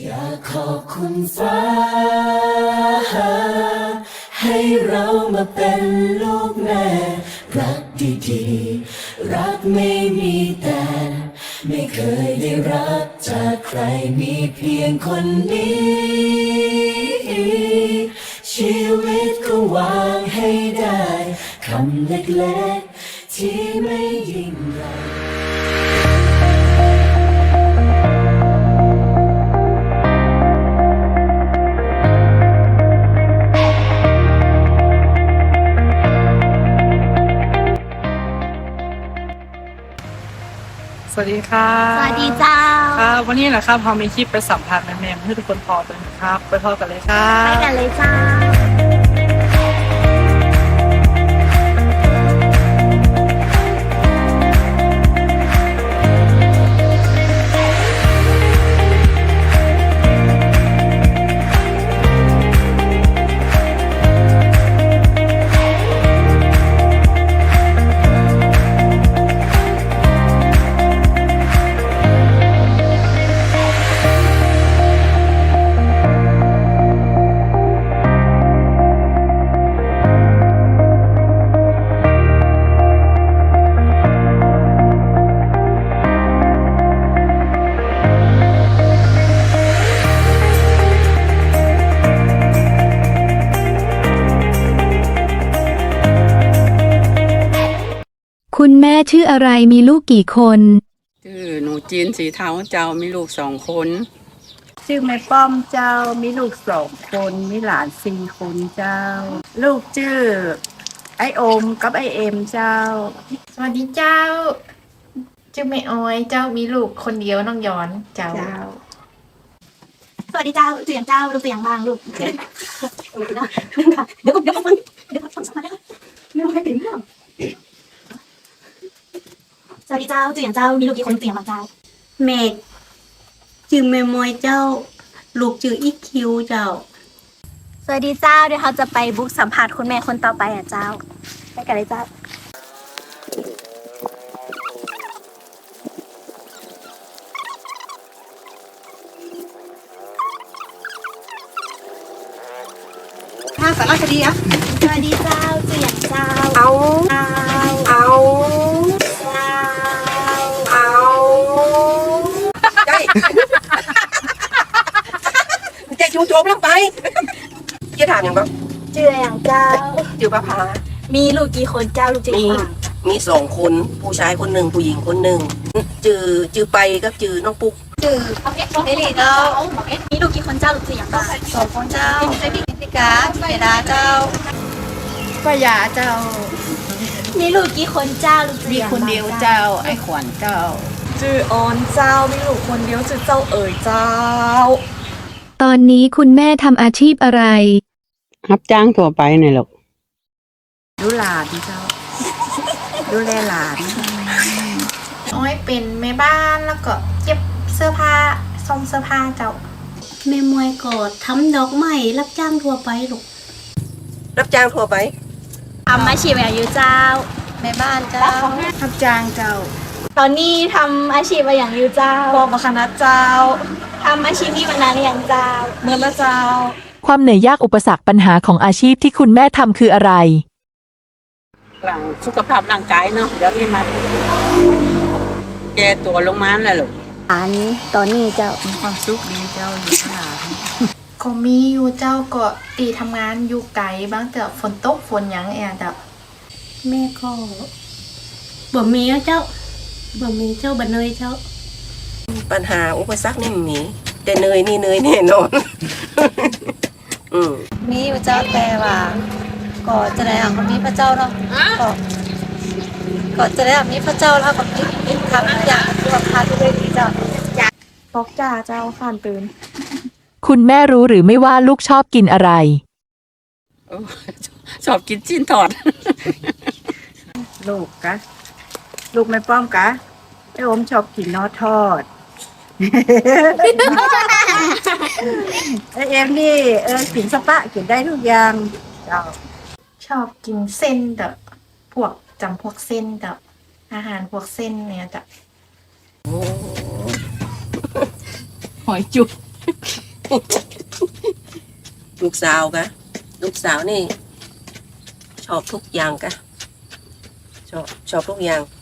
อยากขอบคุณฟ้า ให้เรามาเป็นลูกแม่ รักดีๆ รักไม่มีแต่ ไม่เคยได้รับจากใครมีเพียงคนนี้ ชีวิตก็วางให้ได้ คำเล็กๆ ที่ไม่ยิ่งใหญ่ วัสดีค่ะสวัสดีเจ้าครับวันนี้นะครับพอมีคลิปไปสัมภาษณ์แม่ๆให้ทุกคนพอกันนะครับ ไปพอกันเลยครัไปบกันเลยเจ้า แม่ชื่ออะไรมีลูกกี่คน ชื่อหนูจีนสีเทาเจ้ามีลูกสองคน ชื่อแม่ป้อมเจ้ามีลูกสองคนมีหลานสี่คนเจ้า ลูกชื่อ ไอโอมกับไอเอ็มเจ้า สวัสดีเจ้า ชื่อแม่ออยเจ้ามีลูกคนเดียวน้องย้อนเจ้าเจ้า สวัสดีเจ้าเสียงเจ้าดูเสียงบางลูกเดี๋ยวเดี๋ยวเดี๋ยวเดี๋ยวฟังเดี๋ยวฟังสมาธิไม่ไหวถึงส วัสดีเจ้าเสียงเจ้ามีลูกกี่คนเสียงบางเจ้าเมกจื่อแม่มอยเจ้า ลูกจื่ออีคิวเจ้า สวัสดีเจ้าเดี๋ยวเราจะไปบุ๊กสัมภาษณ์คุณแม่คนต่อไปอะเจ้า ไปกันเลยเจ้าถ้าสารคดีอะสวัสดีเจ้าเสียงเจ้า เอา เจ้า เอา เจ้า เอา ใจใจจูโจมลงไป จะถามอย่างก็เจืออย่างเจ้าจื่อประภามีลูกกี่คนเจ้าลูกกี่มีคนมีสองคนผู้ชายคนหนึ่งผู้หญิงคนหนึ่งจื่อจื่อไปกับจื่อน้องปุ๊กจือเอลีเจ้ามีลูกกี่คนเจ้าลูกเสียงเจ้าสองคนเจ้าเซบิสิกาเวดาเจ้าป้ายาเจ้า มีลูกกี่คนเจ้าลูกมีเสียงคนเดียวเจ้า ไอขวัญเจ้าชื่อออนเจ้ามีลูกคนเดียวชื่อเจ้าเอ๋ยเจ้า ตอนนี้คุณแม่ทำอาชีพอะไร รับจ้างทั่วไปเนี่ยหรอกดูหลานเจ้า ดูแลหลานอ้อยเป็นแม่บ้านแล้วก็เย็บเสื้อผ้าซ่อมเสื้อผ้าเจ้าแม่มอยก็ทำดอกไม้รับจ้างทั่วไปลูกรับจ้างทั่วไปทำอาชีพอะไรอยู่เจ้าแม่บ้านเจ้าทับจ้างเจ้า ตอนนี้ทำอาชีพอะไรอย่างอยู่เจ้าบอกมาคณะเจ้าทำอาชีพนี้มานานหรือยังเจ้าเมื่อละเจ้า ความเหนื่อยยากอุปสรรคปัญหาของอาชีพที่คุณแม่ทำคืออะไร หลังสุขภาพร่างกายเนาะเดี๋ยวนี้มาแกตัวลงมาแล้วลูกอันตอนนี้เจ้ามีความสุขดีเจ้าอยู่ข้างหลานก็มีอยู่เจ้าก็ตีทำงานอยู่ไกลบ้างแต่ฝนตกฝนหยังแอร์เจ้าแม่ก็บ่มีอะเจ้าบ่มีเจ้าบ่เนยเจ้า ปัญหาอุปสรรคนี่ไม่มีแต่เหนื่อยนี่เหนื่อยแน่นอน อืมมีอยู่เจ้าแต่ว่าก็จะได้อ่างมีพระเจ้าเนาะก็ก็จะได้อ่างมีพระเจ้าแล้วก็มีมีทำทุกอย่างที่ว่าพาทุกเรื่องนี้เจ้าบอกจ่าเจ้าข้านตื่น คุณแม่รู้หรือไม่ว่าลูกชอบกินอะไรโอ้ชอบกินชิ้นทอด ลูกกะ ลูกแม่ป้อมกะไอโอมชอบกินนอทอด ไอเอ็มนี่เออกินสปะกินได้ทุกอย่างเจ้าชอบกินเส้นเด้อพวกจำพวกเส้นเด้ออาหารพวกเส้นเนี่ยจ้ะหอยจุบลูกสาวกะลูกสาวนี่ ชอบทุกอย่างกะชอบชอบทุกอย่างอีคิว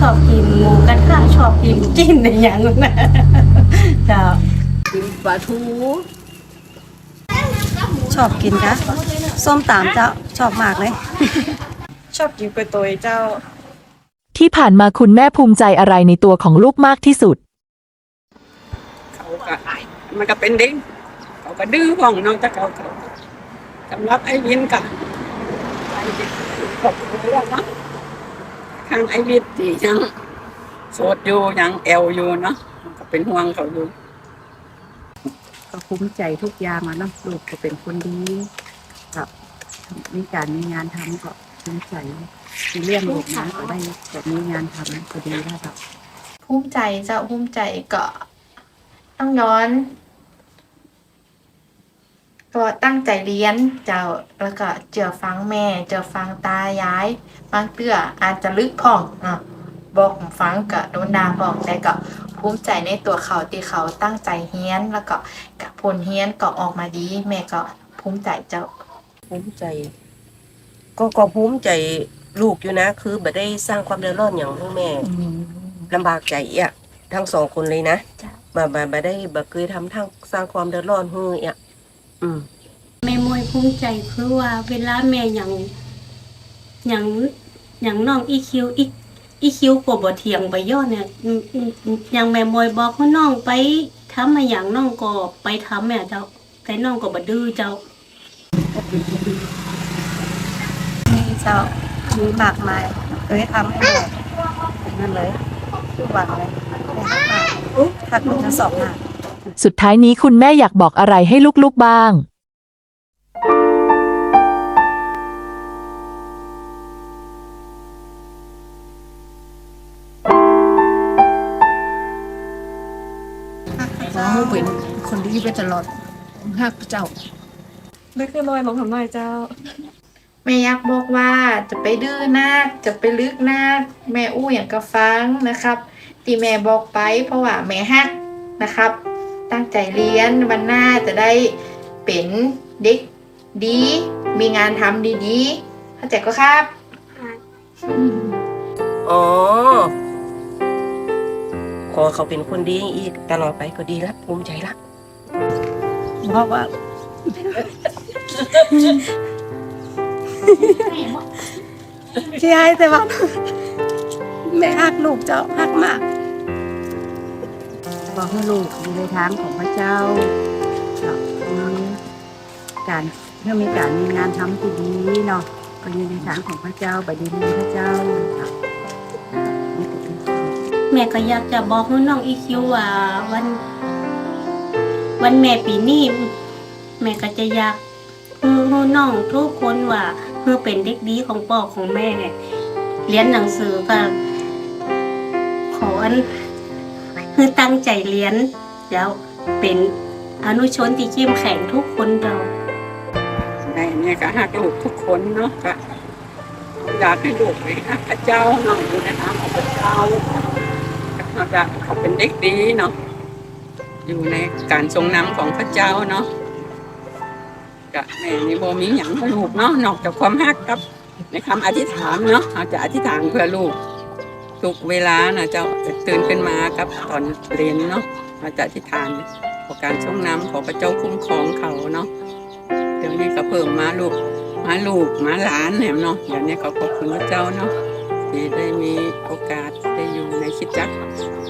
ชอบกินหมูกระทะชอบกินกินในอย่างนั้นนะเจ้าปลาทูชอบกินกะส้มตามเจ้าชอบมากเลย ชอบกินก๋วยเตี๋ยวเจ้า ที่ผ่านมาคุณแม่ภูมิใจอะไรในตัวของลูกมากที่สุด เขาก็มันก็เป็นเด็กเขาก็ดื้อของน้องตะเขาเขาสำหรับไอ้วินกับไอ้วินขอบคุณเนาะ ข้างไอ้วินที่ยังโสดอยู่ยังแอลอยู่เนาะมันก็เป็นห่วงเขาอยู่ก็คุ้มใจทุกอย่างอะเนาะลูกก็เป็นคนดีครับมีการมีงานทำก็คุ้มใจมีเรื่องลูกนะก็ได้ก็มีงานทำก็ดีแล้วครับภูมิใจเจ้าภูมิใจก็ต้องย้อน ก็ตั้งใจเรียนเจ้าแล้วก็เจอฟังแม่เจอฟังตายายบางเตื้ออาจจะลึกพ่องอะบอกผมฟังก็โดนด่าบอกแต่ก็ภูมิใจในตัวเขาที่เขาตั้งใจเฮียนแล้วก็กับผลเฮียนก็ออกมาดี แม่ก็ภูมิใจเจ้าภูมิใจ ก็ก็ภูมิใจลูกอยู่นะ คือบ่ได้สร้างความเดือดร้อนอย่างลูกแม่ลำบากใจอะทั้งสองคนเลยนะจ้ะบ่บ่บ่ได้บ่เคยทำทั้งสร้างความเดือดร้อนให้อะอืม แม่มวยภูมิใจคือว่าเวลาแม่อย่างอย่างอย่างน้องอีคิวอีอีคิวกบ่เถียงไปย่อเนี่ยอืมอืมอืมอย่างแม่มวยบอกว่าน้องไปทำมาอย่างน้องก็ไปทำแม่เจ้าแต่น้องก็บ่ดื้อเจ้ามีเจ้ามีมากมายเคยทำให้แม่เป็นนั่นเลยทุกวันเลยแม่รักมากทักลูกทั้งสองมาก สุดท้ายนี้คุณแม่อยากบอกอะไรให้ลูกๆบ้าง ขอให้เป็นคนดีไปตลอดฮักเจ้า ไม่คือน้อยลงทำน้อยเจ้า แม่ยักษ์บอกว่าจะไปดื้อนาคจะไปลึกนาคแม่อู้อย่างกระฟังนะครับ ที่แม่บอกไปเพราะว่าแม่ฮักนะครับ ตั้งใจเรียนวันหน้าจะได้เป็นเด็กดี มีงานทำดีๆเข้าใจก็ครับอ๋อขอเขาเป็นคนดีอีกตลอดไปก็ดีละภูมิใจละเพราะว่าที่ให้แต่ว่าแม่ฮักลูกเจ้าฮักมาก บอกให้ลูกอยู่ในทางของพระเจ้าครับมีการเพื่อมีการมีงานทำที่ดีเนาะก็อยู่ในทางของพระเจ้าบดีมีพระเจ้าครับนี่ก็เป็นแม่ก็อยากจะบอกน้องอีคิวว่าวัน วันแม่ปีนี้แม่ก็จะอยากให้น้องทุกคนว่าเพื่อเป็นเด็กดีของพ่อของแม่ เรียนหนังสือก็ขออัน คือตั้งใจเรียน แล้วเป็นอนุชนที่เข้มแข็งทุกคนเราในเนี่ยก็หักลูกทุกคนเนาะก็อยากให้ลูกไปหักพระเจ้าเนาะอยู่ในทางของพระเจ้าอยากเขาเป็นเด็กดีเนาะอยู่ในการทรงนำของพระเจ้าเนาะก็แม่นี่โบมีหยังให้ลูกเนาะนอกจากความฮักกับในคำอธิษฐานเนาะเราจะอธิษฐานเพื่อลูก ทุกเวลานะเจ้าตื่นขึ้นมากับตอนเรียนเนาะเราจะอธิษฐานขอการทรงน้ำขอพระเจ้าคุ้มครองเขาเนาะเดี๋ยวนี้ก็เพิ่มมาลูกมาลูกมาหลานแหมเนาะเดี๋ยวนี้ก็ขอบคุณพระเจ้าเนาะที่ได้มีโอกาสได้อยู่ในคิดจัก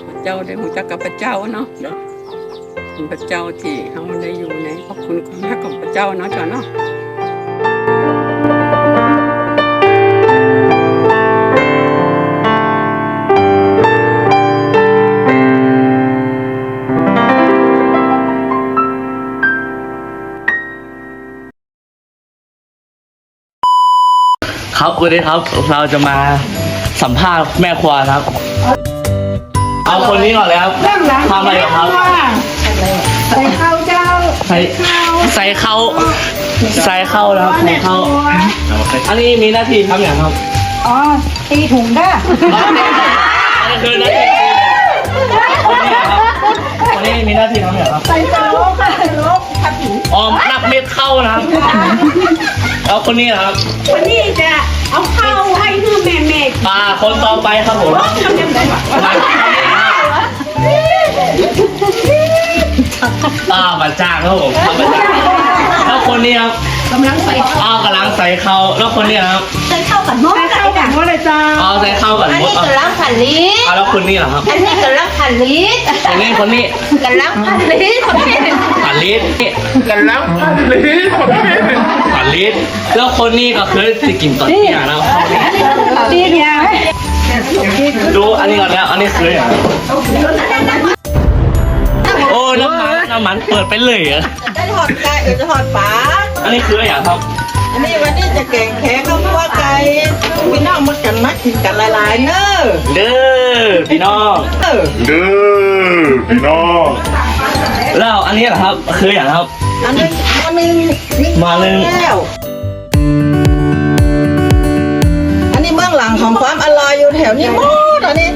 พระเจ้าได้หูจักกับพระเจ้าเนาะเดี๋ยวขอบพระเจ้าที่เราได้อยู่ในขอบคุณความรักของพระเจ้าเนาะเจ้าเนาะ ครัวนี้ครับ เราจะมาสัมภาษณ์แม่ครัวครับ เอาคนนี้ก่อนเลยครับทำอะไรอยู่ครับ ใส่ข้าวเจ้าใส่ใส่เข้าใส่เข้าแล้วใส่เข้าอันนี้มีหน้าที่ทำอย่างครับ อ๋อตีถุงได้ อันนี้คือหน้าที่ คนนี้ครับคนนี้มีหน้าที่ทำอะไรครับใส่โลกค่ะโลกขับผีอ๋อนับเม็ดเข้านะครับแล้วคนนี้นะครับวันนี้จะเอาข้าวให้คือแม่แม่อ่าคนต่อไปครับผมทำยังไงวะอ่าบัตรจ้างครับผมเอาบัตรจ้างแล้วคนนี้ครับกำลังใส่อ้าวกำลังใส่เขาแล้วคนนี้นะครับใส่ข้าวกันหม้อ ใส่ข้าวกันหม้อเลยจ้าอ๋อใส่เข้ากันหมดอะกำลังผันลิตอ่าแล้วคนนี้เหรอครับ อันนี้กำลังผันลิตคนนี้คนนี้กำลังผันลิตคนนี้ผ่านลิสกันแล้วผ่านลิสผ่านลิสแล้วคนนี้ก็คือสิกินตอนเที่ยงแล้วดีเนี่ยดูอันนี้ก่อนแล้วอันนี้คืออย่างโอ้น้ำมันน้ำมันเปิดไปเลยเหรอจะทอดไก่เออจะทอดปลาอันนี้คืออย่างครับ อันนี้วันนี้จะแกงแขกข้าวคั่วไก่พี่น้องมากันมากินกันหลายๆเนอะเด้อพี่น้องเออเด้อพี่น้องแล้วอันนี้เหรอครับคืออย่างครับ อันนี้มาหนึ่งนี่มาหนึ่งแล้วอันนี้เบื้องหลังของความอร่อยอยู่แถวนี้หมดอันนี้